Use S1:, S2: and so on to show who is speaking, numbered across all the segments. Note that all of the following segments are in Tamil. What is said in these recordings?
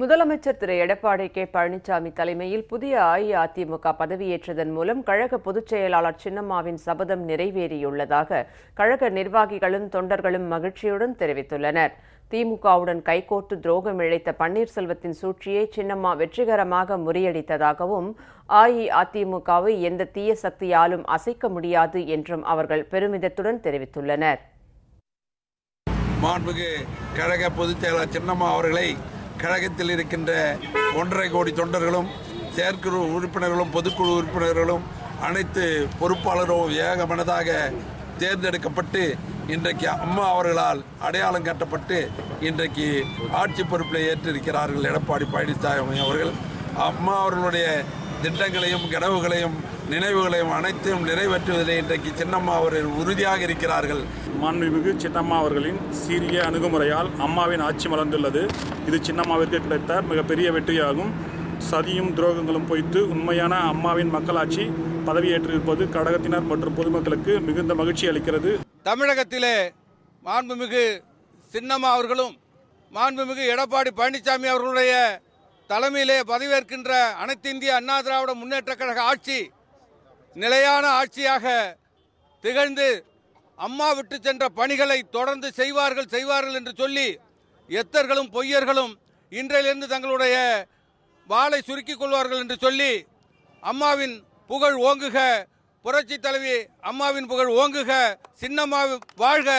S1: முதலமைச்சர் திரு எடப்பாடி கே பழனிசாமி தலைமையில் புதிய அஇஅதிமுக பதவியேற்றதன் மூலம் கழக பொதுச் செயலாளர் சின்னம்மாவின் சபதம் நிறைவேறியுள்ளதாக கழக நிர்வாகிகளும் தொண்டர்களும் மகிழ்ச்சியுடன் தெரிவித்துள்ளனர். திமுகவுடன் கைகோர்த்து துரோகம் இழைத்த பன்னீர்செல்வத்தின் சூழ்ச்சியை சின்னம்மா வெற்றிகரமாக முறியடித்ததாகவும் அஇஅதிமுகவை எந்த தீய சக்தியாலும் அசைக்க முடியாது என்றும் அவர்கள் பெருமிதத்துடன் தெரிவித்துள்ளனர்.
S2: மாண்புக்கு கழக பொதுச் செயலாளர் சின்னம்மா அவர்களை கழகத்தில் இருக்கின்ற ஒன்றரை கோடி தொண்டர்களும் செயற்குழு உறுப்பினர்களும் பொதுக்குழு உறுப்பினர்களும் அனைத்து பொறுப்பாளரும் ஏகமனதாக தேர்ந்தெடுக்கப்பட்டு இன்றைக்கு அம்மா அவர்களால் அடையாளம் காட்டப்பட்டு இன்றைக்கு ஆட்சி பொறுப்பில் ஏற்றிருக்கிறார்கள். எடப்பாடி பழனிசாமி அவர்கள் அம்மா அவர்களுடைய திட்டங்களையும் கனவுகளையும் நினைவுகளையும் அனைத்தையும் நிறைவேற்றுவதில் இன்றைக்கு சின்னம்மா அவர்கள் உறுதியாக இருக்கிறார்கள்.
S3: மாண்புமிகு சின்னம்மா அவர்களின் சீரிய அணுகுமுறையால் அம்மாவின் ஆட்சி மலர்ந்துள்ளது. இது சின்னம்மாவிற்கு கிடைத்த மிகப்பெரிய வெற்றியாகும். சதியும் துரோகங்களும் பொய்த்து உண்மையான அம்மாவின் மக்களாட்சி பதவியேற்றிருப்பது கழகத்தினர் மற்றும் பொதுமக்களுக்கு மிகுந்த மகிழ்ச்சி அளிக்கிறது.
S4: தமிழகத்திலே மாண்புமிகு சின்னம்மா அவர்களும் மாண்புமிகு எடப்பாடி பழனிசாமி அவர்களுடைய தலைமையிலே பதவியேற்கின்ற அனைத்து இந்திய அண்ணா திராவிட முன்னேற்ற கழக ஆட்சி நிலையான ஆட்சியாக திகழ்ந்து அம்மா விட்டு சென்ற பணிகளை தொடர்ந்து செய்வார்கள் செய்வார்கள் என்று சொல்லி எத்தர்களும் பொய்யர்களும் இன்றையிலிருந்து தங்களுடைய வாளை சுருக்கிக் கொள்வார்கள் என்று சொல்லி அம்மாவின் புகழ் ஓங்குக. புரட்சி தலைவி அம்மாவின் புகழ் ஓங்குக. சின்னம்மா வாழ்க.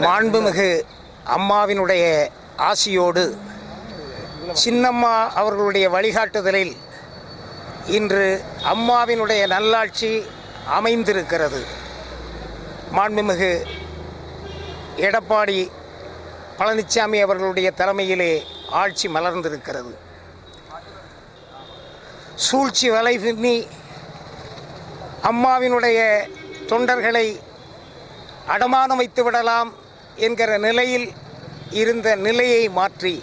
S5: மாண்புமிகு அம்மாவினுடைய ஆசியோடு சின்னம்மா அவர்களுடைய வழிகாட்டுதலில் இன்று அம்மாவினுடைய நல்லாட்சி அமைந்திருக்கிறது. மாண்புமிகு எடப்பாடி பழனிசாமி அவர்களுடைய தலைமையிலே ஆட்சி மலர்ந்திருக்கிறது. சூழ்ச்சி வலை பின்னி அம்மாவினுடைய தொண்டர்களை அடமானம் வைத்து விடலாம் என்கிற நிலையில் இருந்த நிலையை மாற்றி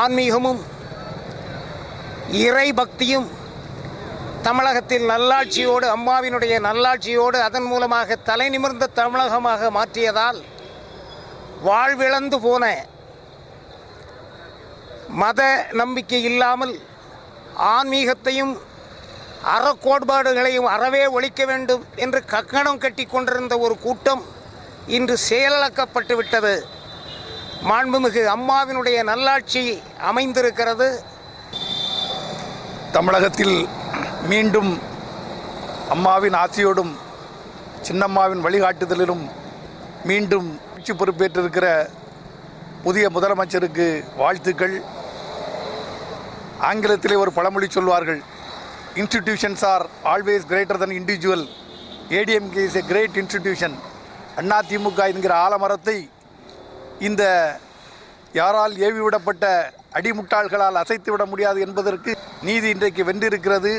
S5: ஆன்மீகமும் இறை பக்தியும் தமிழகத்தில் நல்லாட்சியோடு அம்மாவினுடைய நல்லாட்சியோடு அதன் மூலமாக தலை நிமிர்ந்த தமிழகமாக மாற்றியதால் வாழ்விழந்து போன மத நம்பிக்கை இல்லாமல் ஆன்மீகத்தையும் அறக்கோட்பாடுகளையும் அறவே ஒழிக்க வேண்டும் என்று கக்கணம் கட்டி கொண்டிருந்த ஒரு கூட்டம் இன்று செயலிழக்கப்பட்டு விட்டது மாண்புமிகு அம்மாவினுடைய நல்லாட்சி அமைந்திருக்கிறது.
S6: தமிழகத்தில் மீண்டும் அம்மாவின் ஆசையோடும் சின்னம்மாவின் வழிகாட்டுதலிலும் மீண்டும் ஆட்சி பொறுப்பேற்றிருக்கிற புதிய முதலமைச்சருக்கு வாழ்த்துக்கள். ஆங்கிலத்திலே ஒரு பழமொழி சொல்வார்கள் institutions are always greater than individual ADMK is a great institution Anna DMK என்கிற ஆலமரத்தை இந்த யாரால் ஏவி விடப்பட்ட அடிமுட்டாள்களால் அசைத்து விட முடியாது என்பதற்கு நீதி இன்றைக்கு வென்றிருக்கிறது.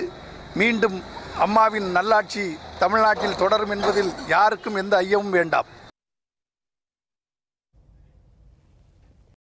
S6: மீண்டும் அம்மாவின் நல்லாட்சி தமிழ்நாட்டில் தொடரும் என்பதில் யாருக்கும் எந்த ஐயமும் வேண்டாம்.